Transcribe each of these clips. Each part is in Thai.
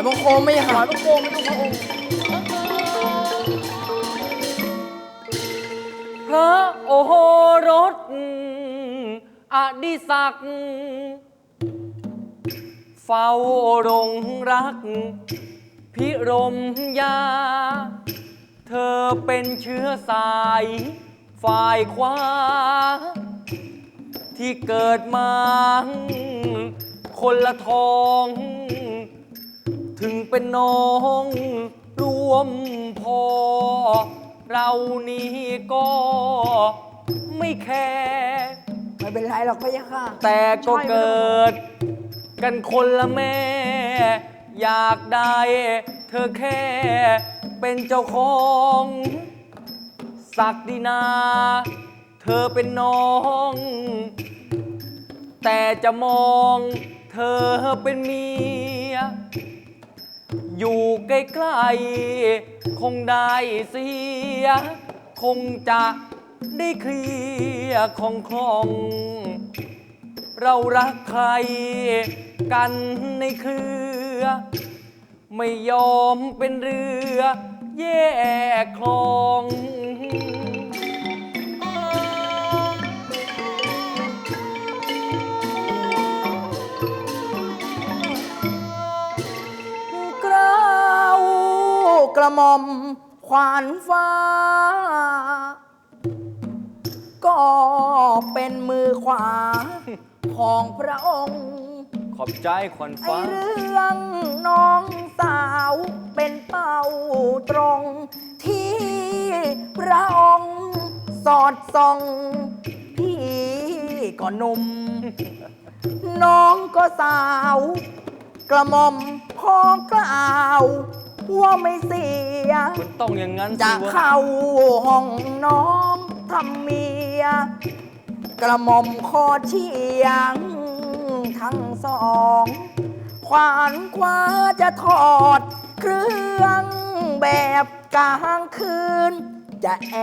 ายบังคมไม่ใช่ถวาค่ะยพระโคมพระองค์พระโอรสอดิศักดิ์เฝ้ารงรัก พิรมยา เธอเป็นเชื้อสาย ฝ่ายขวา ที่เกิดมา คนละทอง ถึงเป็นน้องรวมพอ เรานี้ก็ไม่แคร์ไม่เป็นไรหรอกพี่ค่ะ แต่ก็เกิด กันคนละแม่ อยากได้เธอแค่เป็นเจ้าของศักดินา เธอเป็นน้อง แต่จะมองเธอเป็นเมีย อยู่ใกล้ๆคงได้เสีย คงจะได้เคลียร์ของคล่อง เรารักใครกันในเครือ ไม่ยอมเป็นเรือ แยกคลอง กระหม่อมขวานฟ้า ก็เป็นมือขวา ของพระองค์ ขอบใจขวัญไอฟ้า เรื่องน้องสาวเป็นเป้าตรง ที่พระองค์สอดส่อง พี่ก็หนุ่ม น้องก็สาว กระหม่อมพอกล่าว ว่าไม่เสีย มันต้องอย่างนั้นจะสิวะเข้าห้องน้องทำเมีย กระหม่อมคอเชียง ทั้งสองขวานคว้าจะถอด เครื่องแบบกลางคืน จะแอ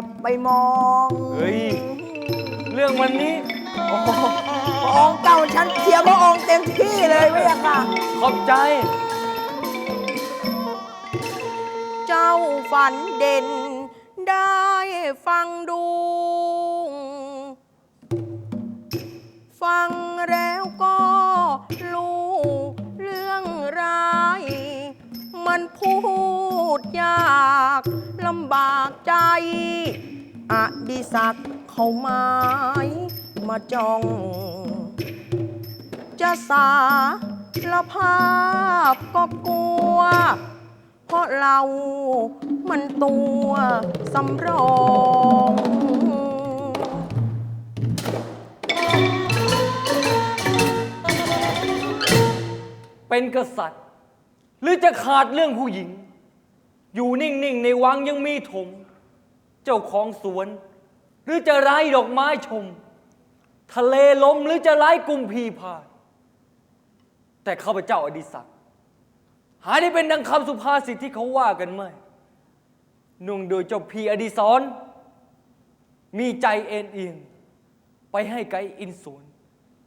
บไปมองเฮ้ย เรื่องวันนี้ โอ้โห พระองค์เก่าฉันเชียร์พระองค์เต็มที่เลยไม่ยากค่ะ ขอบใจ ฝันเด่นได้ฟังดู ฟังแล้วก็รู้เรื่องร้าย มันพูดยากลำบากใจอดิศักเขาไม้มาจ้อง จะสารภาพก็กลัว เพราะเรามันตัวสำรองเป็นกษัตริย์ หรือจะขาดเรื่องผู้หญิง อยู่นิ่ง ๆ ในวังยังมีถม เจ้าของสวน หรือจะไร้ดอกไม้ชม ทะเลล้มหรือจะไร้กุมพีพาแต่ข้าพเจ้าอดิศักดิ์ หาได้เป็นดังคำสุภาษิตที่เขาว่ากันไหมนุ่งโดยเจ้าพีอดิศรมีใจเอ็นเอียงไปให้ไกลอินสวน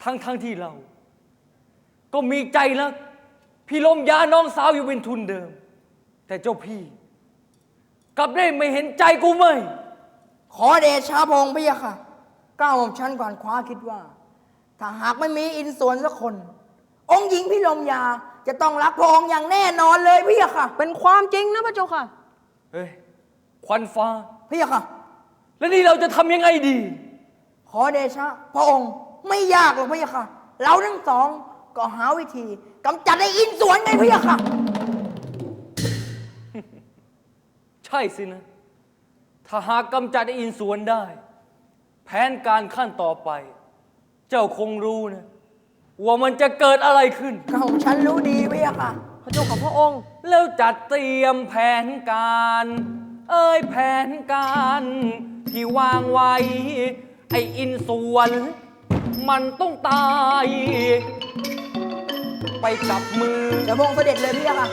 ทั้งทั้งๆที่เรา ก็มีใจรักพี่ลมยาน้องสาวอยู่เป็นทุนเดิม แต่เจ้าพี่ กลับได้ไม่เห็นใจกูไหมขอเดชะพงพี่ค่ะก้าวของฉันก่อนคว้าคิดว่า ถ้าหากไม่มีอินสวนสักคน องค์หญิงพี่ลมยา จะต้องรักพระองค์อย่างแน่นอนเลยพี่ค่ะเป็นความจริงนะพระเจ้าค่ะ เฮ้ย ควันฟ้า พี่ค่ะ แล้วนี่เราจะทำยังไงดี ขอเดชะ พระองค์ไม่ยากหรอกพี่ค่ะ เราทั้งสองก็หาวิธีกำจัดไอ้อินสวนไงพี่ค่ะ ใช่สินะ ถ้าหากกำจัดไอ้อินสวนได้ แผนการขั้นต่อไป เจ้าคงรู้นะ ว่ามันจะเกิดอะไรขึ้นก้าวของฉันรู้ดีพี่ค่ะ พระเจ้าของพระองค์ แล้วจัดเตรียมแผนการ เอ้ยแผนการที่วางไว้ ไอ้อินส่วน มันต้องตาย ไปกับมือ เดี๋ยวพระองค์เสด็จเลยพี่ค่ะ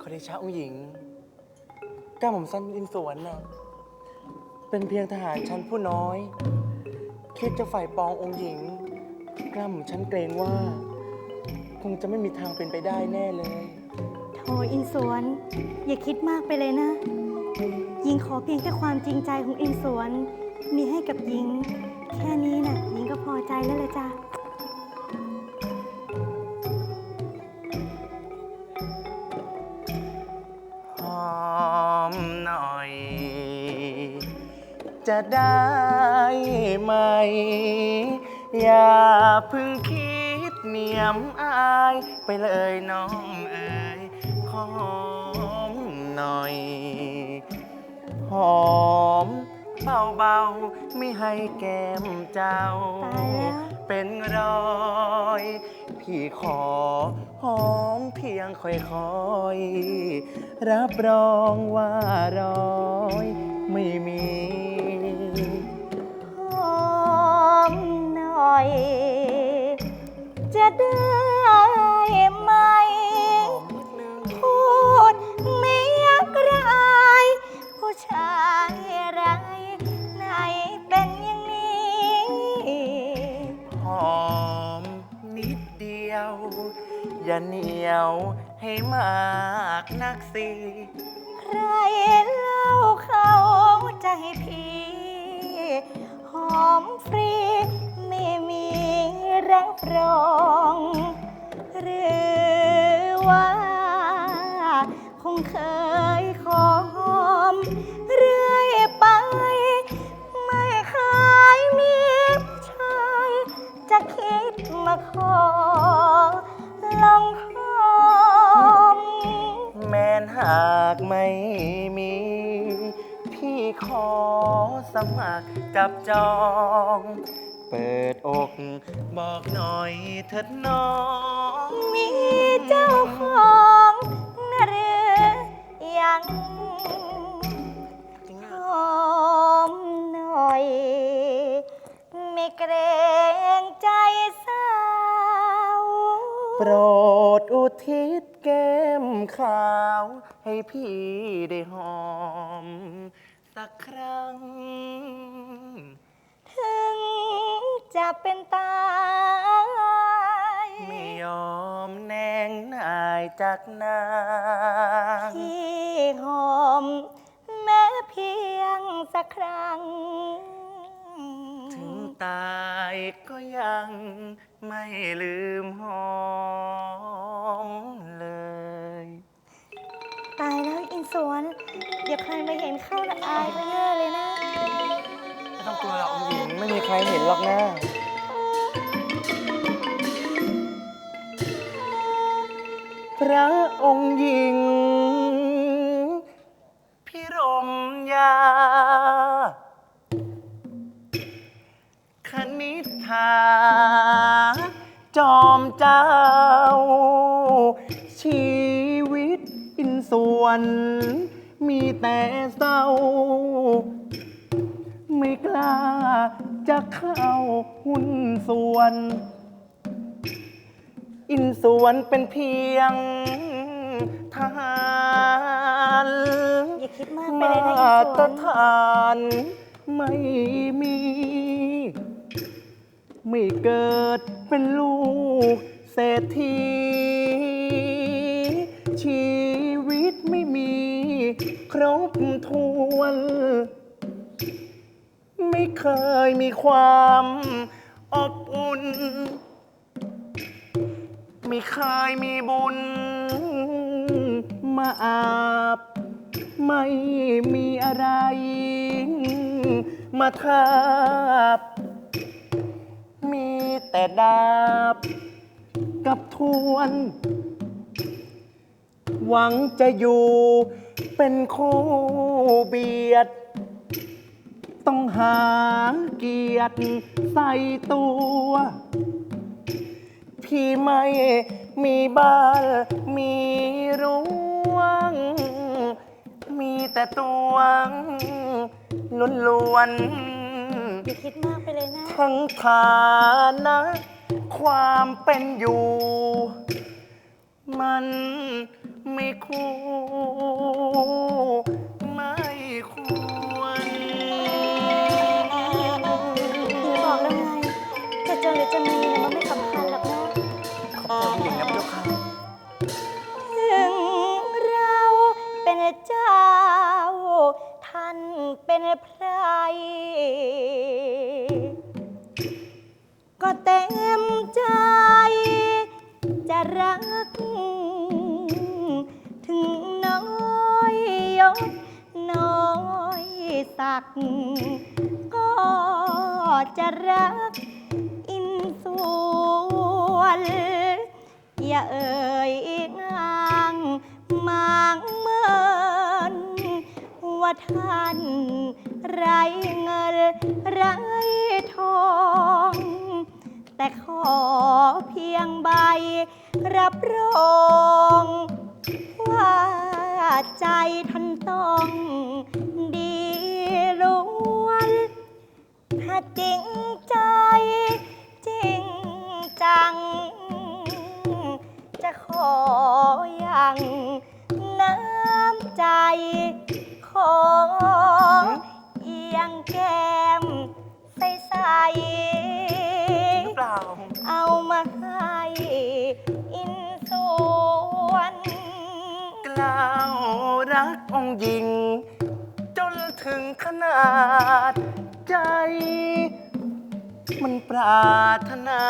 ขอเดชะองค์หญิง ก้าหม่อมสั้นอินสวนนะเป็นเพียงทหารชั้นผู้น้อย คิดจะฝ่ายปององค์หญิง กล้าหม่อมฉันเกรงว่า คงจะไม่มีทางเป็นไปได้แน่เลย โถอินสวน อย่าคิดมากไปเลยนะหญิงขอเพียงแค่ความจริงใจของอินสวน มีให้กับหญิง แค่นี้น่ะหญิงก็พอใจแล้วละจ้ะ มหน่อย จะได้ไหม อย่าเพึ่งคิดเหนียมอาย ไปเลยน้องเอ๋ยหอมหน่อย หอมเบาๆ ไม่ให้แก้มเจ้า ตายแล้ว เป็นรอย พี่ขอหอมเพียงค่อยๆ รับรองว่ารอยไม่มี หอมหน่อย จะได้ไหม พูดไม่ยักราย ผู้ชายไร อย่าเหนียวให้มากนักสิใครเล่าเขาใจพี่หอมฟรี ไม่มีรับรอง หรือว่า คงเคยขอหอมากไม่มี พี่ขอสมัครจับจอง เปิดอกบอกหน่อยเถิดน้อง มีเจ้าของนะหรือยังหอมหน่อย ไม่เกรงใจสาว โปรดอุทิศ แก้มขาวให้พี่ได้หอม สักครั้ง ถึงจะเป็นตายไม่ยอมแนงนายจากนางที่หอม แม้เพียงสักครั้ง ถึงตายก็ยังไม่ลืมหอม เดี๋ยวใครมาเห็นเข้าละอายก็แย่เลยนะ ไม่ต้องกลัวหรอกหญิงไม่มีใครเห็นหรอกนะพระองค์หญิง พิรมยา คณิษฐาจอมเจ้า ชีวิตอินส่วน มีแต่เศร้า ไม่กล้าจะเข้าหุ้นส่วน อินส่วนเป็นเพียงทหารอย่าคิดมากไปมาเลยนะอินสตรน ฐานไม่มี ไม่เกิดเป็นลูกเศรษฐีชีวิตไม่มี บถ้วน ไม่เคยมีความอบอุ่น ไม่เคยมีบุญ มาอาบ ไม่มีอะไร มาทาบ มีแต่ดาบ กับทวน หวังจะอยู่ เป็นคู่เบียด ต้องหาเกียรติใส่ตัว พี่ไม่มีบ้านมีรั้วง มีแต่ตัวงล้วนอย่าคิดมากไปเลยนะ ๆทั้งฐานะ ความเป็นอยู่ มัน ไม่คู่ แต่ขอเพียงใบ รับรองว่าใจท่านต้องดีล้วน ถ้าจริง หญิง จนถึงขนาดใจ มันปรารถนา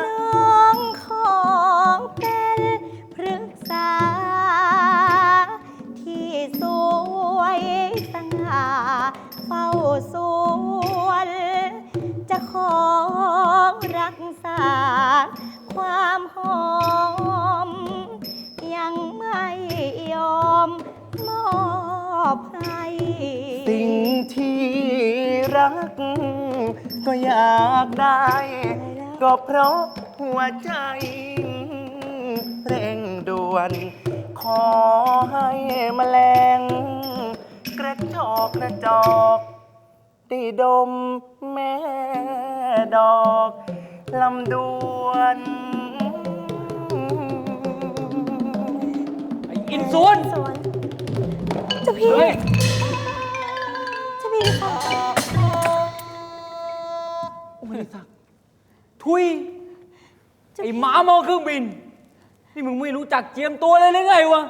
น้องของเป็นพฤกษา ที่สวยสง่าเฝ้าสวน จะของรักษา ความหอม ยอมมอบให้สิ่งที่รัก ก็อยากได้ ก็เพราะหัวใจ เร่งด่วน ขอให้แมลง กระจอกกระจอกได้ดมแม่ดอกลำดวน ไอ้อินสวนสวนเจ้าพี่เฮ้ยเจ้าพี่ค่ะทุยไอ้หมามองเครื่องบิน นี่มึงไม่รู้จักเจียมตัวเลยหรือไงวะ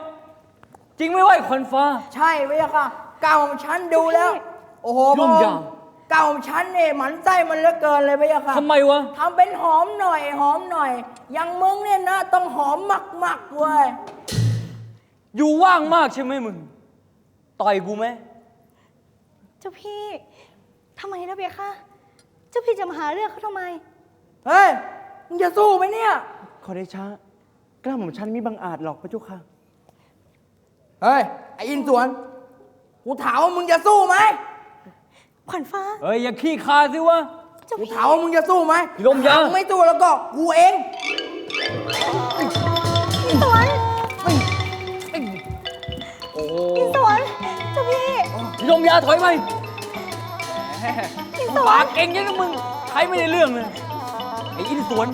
จริงไม่ไหวขวัญฟ้า ใช่พระยาค่ะเก่าของฉันดูแล้ว โอ้โหพยุ่ระงองยากค์เก่าของฉันเนี่ยหมันไส้มันเหลือเกินเลยพระยาค่ะทำไมวะ ทำเป็นหอมหน่อยหอมหน่อย อยังมึงเนี่ยนะต้องหอมมากๆเว้ย อยู่ว่างมากใช่ไหมมึง ต่อยกูไหม เจ้าพี่ทำไมนะเบียค่ะเจ้าพี่จะมาหาเรื่องเขาทำไม เฮ้ย มึงจะสู้ไหมเนี่ย ขอได้ช้ากล้าหม่อมฉันมิบังอาจหรอกพระเจ้าค่ะ เฮ้ย ไอ้อินสวน กูถามว่ามึงจะสู้ไหมขวัญฟ้าเอ้ย อย่าขี้คาสิวะ เจ้ากูพี่ถามว่ามึงจะสู้ไหมลมยา ถ้มึงไม่สู้แล้วก็กูเอง ลมยาถอยไปอินสวปานกเก่งยังนะมึง ใครไม่ได้เรื่องเลยไอ้อินสวน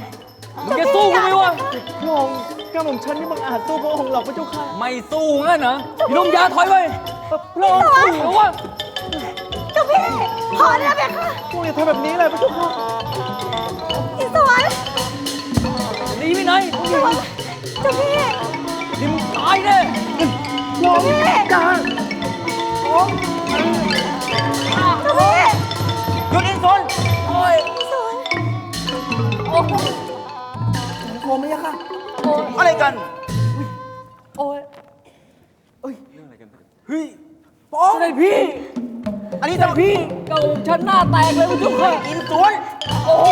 มึงจะสู้กูไหมวะ พระองค์กล้าหม่อมฉันมิบังอาจสู้พระองค์หรอกพระเจ้าค่ะไม่สู้งั้นเหรอลมยาถอยไปลองสู้เหรอวะเจ้าพี่พอแล้วเบียค่ะพระองค์อย่าทำแบบนี้เลยพระเจ้าค่ะอินสวนหนีไปไหนเจ้าพี่นี่มึงตายแน่ พระองค์จ้าเจ้าพี่ หยุดอินสวนโอ้ยอินสวนโอ้โหโคมเลยค่ะ อะไรกัน โอ้ยเฮ้ยพระองค์เสด็จพี่ อันนี้เสด็จพี่เก่าฉันหน้าแตกเลยพี่เจ้าค่ะอินสวนโอ้โห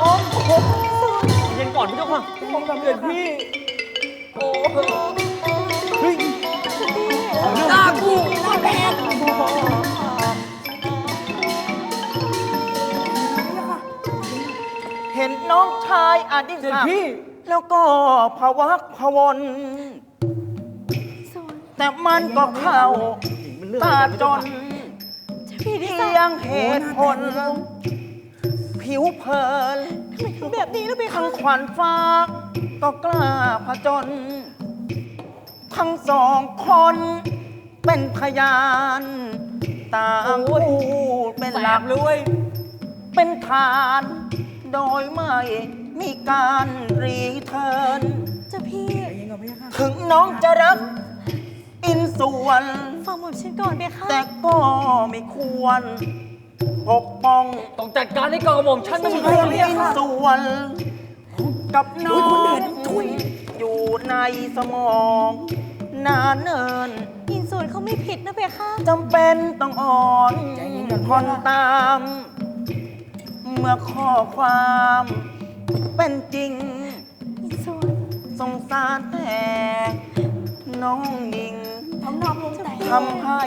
โอ้โหเย็นก่อนพี่เจ้าค่ะเสด็จพี่ โอ้โหเฮ้ยหน้ากูหน้าแตกเห็นน้องชายอดิเสด็จศักดิ์พี่แล้วก็ภวักพวนสวน แต่มันก็เข้าตาจนเจ้าพี่ดิเพีสัยงเหตุผล ผิวเพลินทำไมทำแบบนี้แล้วเบียทั้ค่ะงขวัญฟ้าก็กล้าผจญทั้งสองคน เป็นพยานต่างพูดเป็นหลักแสบเลยเว้ยเป็นฐาน โดยไม่มีการรีเทิร์นเจ้าพี่ถึงน้องจะรัก อินส่วน ฟังหมดฉันก่อนเบียค่ะแต่ก็ไม่ควรปกป้องต้องจัดการให้เก่ากระหม่อมฉันต้องส่ดูวนเนี่ยอินส่วน กับน้องอยู่ในสมอง นานเนิน อินส่วนเขาไม่ผิดนะเพคะจำเป็นต้องอ่อนใจเย็นก่อนทนตาม เมื่อข้อความเป็นจริงส่วนสงสารแต่น้องหญิงทำนอกลงแต่ทำให้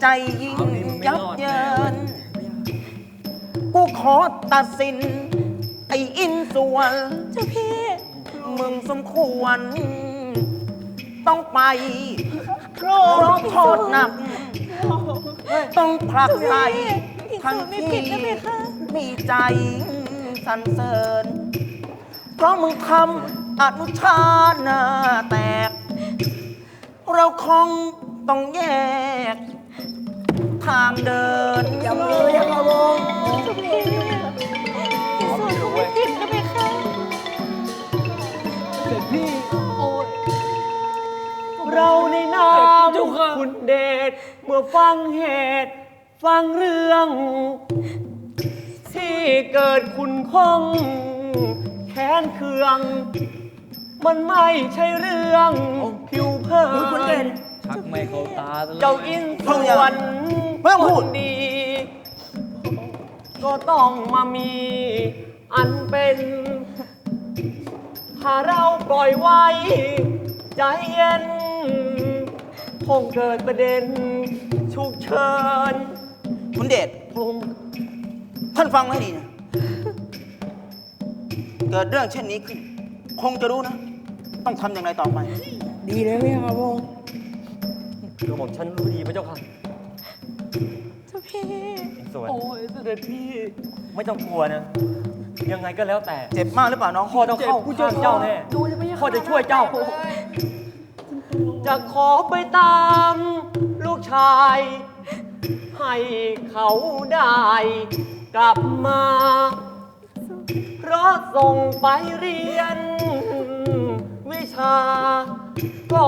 ใจยิ่งยับเยิน กูขอตัดสิน ไอ้อินส่วนเจ้าพี่ มึงสมควร ต้องไปเพราะโทษหนัก ต้องผลักใส่ทั้งที่มีใจสรรเสริญ เพราะมึงทำอนุชาหน้าแตก เราคงต้องแยก ทางเดิน อย่ามืออย่ามาวง เราในนามเจ้าค่ะ คุณเดชเมื่อฟังเหตุ ฟังเรื่อง ที่เกิดคุณข้องแค้นเคือง มันไม่ใช่เรื่องผิวเผิอุ๊ยคุณเด่นนชักไม่เข้าตาซะเลยเจ้าอินสเพิ่งอย่าวนเพิ่งพูด คนดี ก็ต้องมามี อันเป็น ถ้าเราปล่อยไว้ ใจเย็น คงเกิดประเด็นฉุกเฉินคุณเดชคงท่านฟังให้ดีนะ เกิดเรื่องเช่นนี้ขึ้น คงจะรู้นะ ต้องทำอย่างไรต่อไป ดีเลยพี่ครับวงกระหม่อมฉันรู้ดีพระเจ้าค่ะ เจ้าพี่ สวย โอ้ยเสด็จพี่ ไม่ต้องกลัวนะ ยังไงก็แล้วแต่ เจ็บมากหรือเปล่าน้อง พ่อต้องเข้าข้างเจ้าแน่ ดูเลยพะยะค่ะพ่อจะช่วยเจ้า จะขอไปตามลูกชาย ให้เขาได้กลับมา เพราะส่งไปเรียน วิชา ก็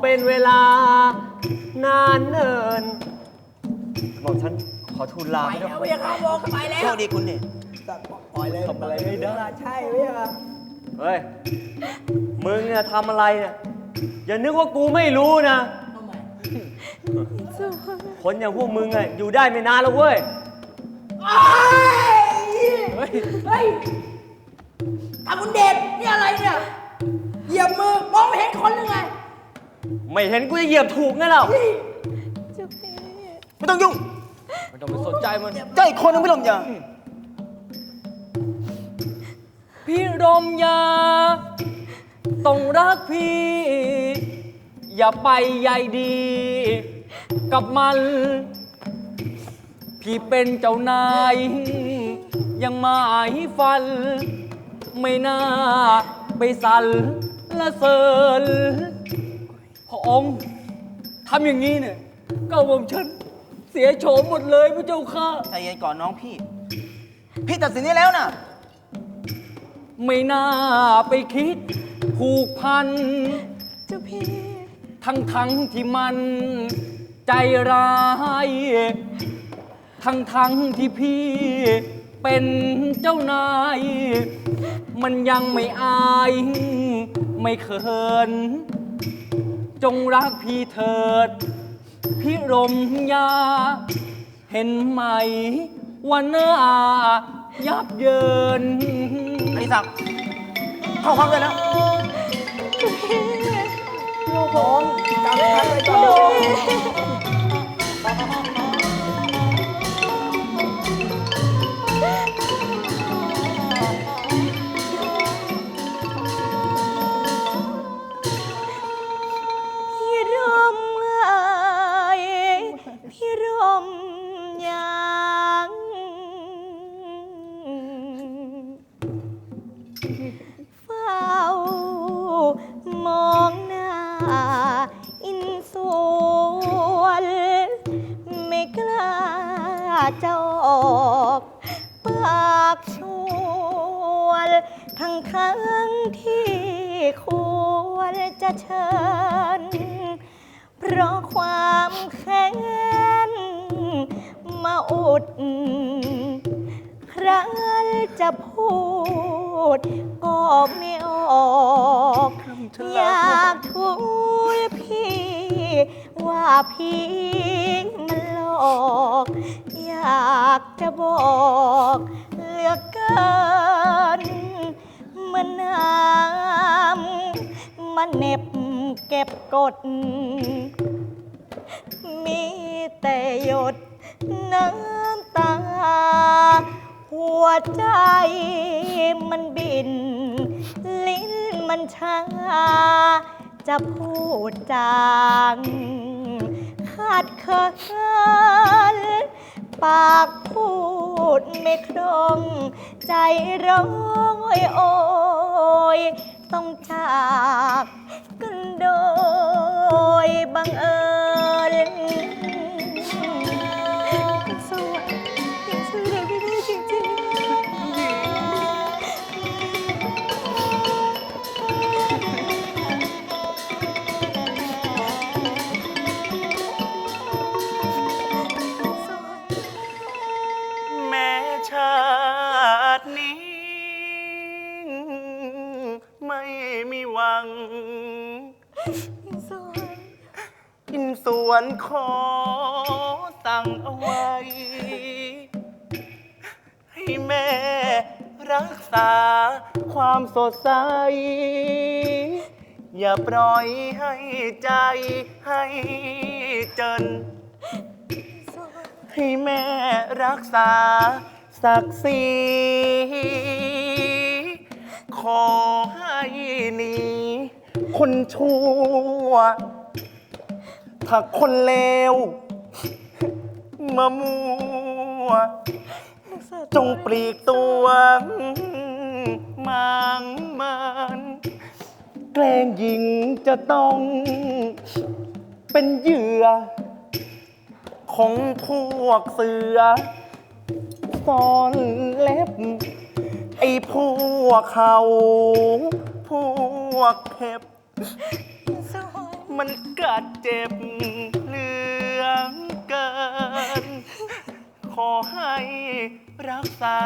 เป็นเวลานานเนินหม่อมฉันขอทูลลาไปพระเจ้าแล้วค่ะพี่ครับวงไปแล้ว โชคดีคุณเดชปล่อยเลยทำอะไรไม่ได้ ใช่พี่ครับเฮ้ย มึงเนี่ยทำอะไรเนี่ย อย่านึกว่ากูไม่รู้นะส่วนคนอย่างพวกมึงอะอยู่ได้ไม่นานแล้วเว้ย เฮ้ย เฮ้ยตาคุณเดชนี่อะไรเนี่ยเหยียบมือมองไม่เห็นคนหรือไงไม่เห็นกูจะเหยียบถูกไงเล่าเจ้าพี่ไม่ต้องยุ่งไม่ต้องไปสนใจมันเจ้าอีกคนนึงไม่ลงยาพี่รมยา ต้องรักพี่ อย่าไปใยดี กับมัน พี่เป็นเจ้านาย ยังหมายฟัน ไม่น่าไปสันละเสริญพระองค์ทำอย่างนี้เนี่ยก็ผมฉันเสียโฉมหมดเลยพระเจ้าค่ะ ใจเย็นก่อนน้องพี่ พี่ตัดสินได้แล้วนะ ไม่น่าไปคิด ผูกพัน เจ้าพี่ ทั้งทั้งๆที่มันใจร้าย ทั้งทั้งๆที่พี่เป็นเจ้านาย มันยังไม่อาย ไม่เขิน จงรักพี่เถิด พี่รมยา เห็นไหมว่าหน้ายับเยินอริศักดิ์ เข้าความเลยนะเจ้าพี่ลูกผมกำลังไปก่อน ทั้งทั้งๆที่ควรจะเชิญ เพราะความแค้นมาอุด ครั้นจะพูดก็ไม่ออกอยากทูลพี่ ว่าพี่มันหลอก อยากจะบอกเหลือเกิน มื่อน้ำมันเหน็บเก็บกด มีแต่หยดน้ำตา หัวใจมันบิน ลิ้นมันชา จะพูดจาง ขาดเคิน ปากพูดไม่คล่อง ใจร้องโอยโอยต้องจากกันโดยบังเอิญ วนขอสั่งเอาไว้ ให้แม่รักษาความสดใส อย่าปล่อยให้ใจให้จน ให้แม่รักษาศักดิ์ศรีขอให้หนีคนชั่ว ถ้าคนเลวมามัว จงปลีกตัวมางมันแกล้งหญิงจะต้องเป็นเหยื่อ ของพวกเสือซ่อนเล็บ ไอ้พวกเขา พวกเห็บ มันกัดเจ็บเหลืองเกิน ขอให้รักษา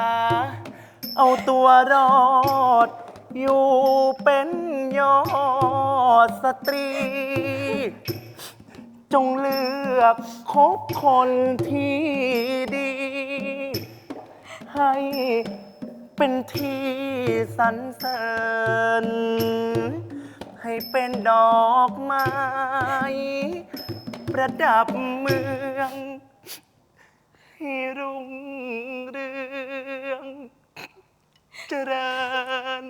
เอาตัวรอด อยู่เป็นยอดสตรี จงเลือกคบคนที่ดี ให้เป็นที่สรรเสริญ ให้เป็นดอกไม้ ประดับเมือง ให้รุ่งเรืองเจริญ